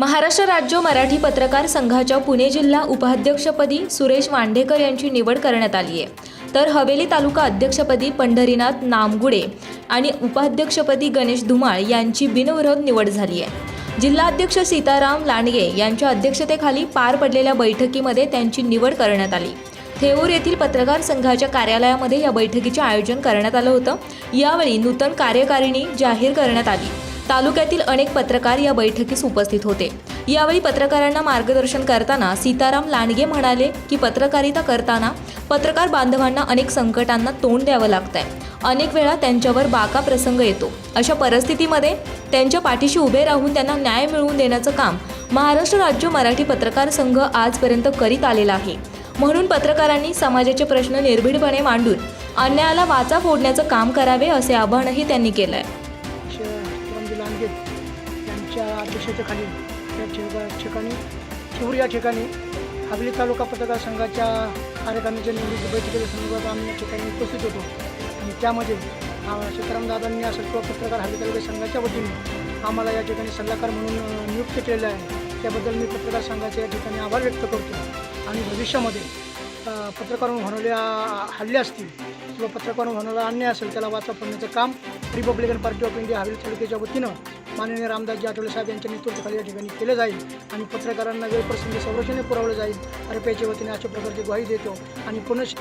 महाराष्ट्र राज्य मराठी पत्रकार संघाच्या पुणे जिल्हा उपाध्यक्षपदी सुरेश वांडेकर यांची निवड करण्यात आली आहे. तर हवेली तालुका अध्यक्षपदी पंढरीनाथ नामगुडे आणि उपाध्यक्षपदी गणेश धुमाळ यांची बिनविरोध निवड झाली आहे. जिल्हाध्यक्ष सीताराम लांडगे यांच्या अध्यक्षतेखाली पार पडलेल्या बैठकीमध्ये त्यांची निवड करण्यात आली. थेऊर येथील पत्रकार संघाच्या कार्यालयामध्ये या बैठकीचे आयोजन करण्यात आलं होतं. यावेळी नूतन कार्यकारिणी जाहीर करण्यात आली. तालुक्यातील अनेक पत्रकार या बैठकीस उपस्थित होते. यावेळी पत्रकारांना मार्गदर्शन करताना सीताराम लांडगे म्हणाले की पत्रकारिता करताना पत्रकार बांधवांना अनेक संकटांना तोंड द्यावं लागतंय. अनेक वेळा त्यांच्यावर बाका प्रसंग येतो. अशा परिस्थितीमध्ये त्यांच्या पाठीशी उभे राहून त्यांना न्याय मिळवून देण्याचं काम महाराष्ट्र राज्य मराठी पत्रकार संघ आजपर्यंत करीत आलेला आहे. म्हणून पत्रकारांनी समाजाचे प्रश्न निर्भीडपणे मांडून अन्यायाला वाचा फोडण्याचं काम करावे असे आवाहनही त्यांनी केलं आहे लांडगे यांच्या अध्यक्षतेखाली या ठिका- ठिकाणी चिहूर या ठिकाणी हागली तालुका पत्रकार संघाच्या कार्यकारिणीच्या निवडीत बैठकीच्या संदर्भात आम्ही या ठिकाणी उपस्थित होतो. आणि त्यामध्ये सीताराम दादांनी असं किंवा पत्रकार हागली तालुका संघाच्या वतीने आम्हाला या ठिकाणी सल्लागार म्हणून नियुक्त केलेलं आहे. त्याबद्दल मी पत्रकार संघाचे या ठिकाणी आभार व्यक्त करतो. आणि भविष्यामध्ये अ, पत्रकारांवर होणाऱ्या हल्ले असतील किंवा पत्रकार होणारा अन्याय असेल त्याला वाचा फोडण्याचं काम Republican party of India Haveli तालुक्याच्या वतीनं माननीय रामदासजी आठवले साहेब यांच्या नेतृत्वाखाली या ठिकाणी केलं जाईल आणि पत्रकारांना वेळप्रसंगी संरक्षण पुरवलं जाईल. आरपीआयच्या वतीने अशा प्रकारची ग्वाही देतो आणि पुनश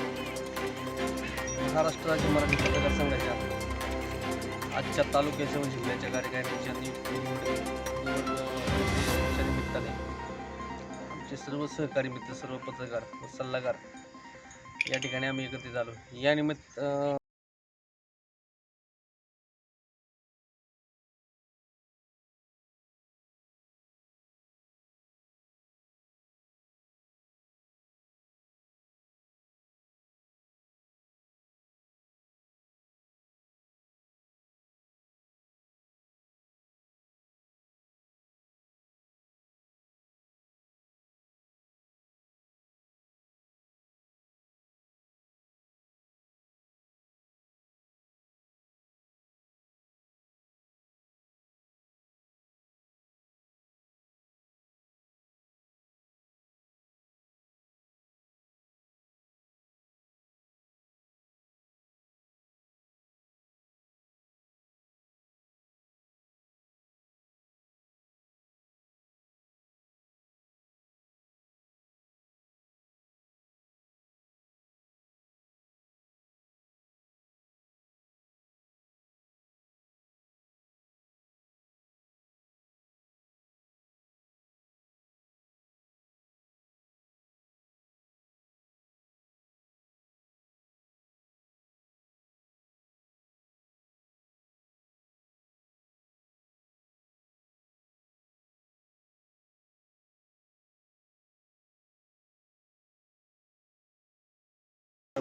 महाराष्ट्र राज्य मराठी पत्रकार संघाच्या आजच्या तालुक्याच्या व जिल्ह्याच्या कार्यकारिणीच्या निमित्ताने आमचे सर्व सहकारी मित्र सर्व पत्रकार व सल्लागार या ठिकाणी आम्ही एकत्रित आलो. या निमित्त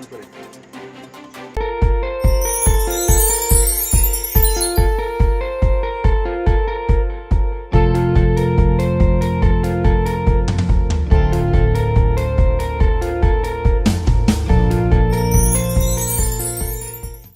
campeones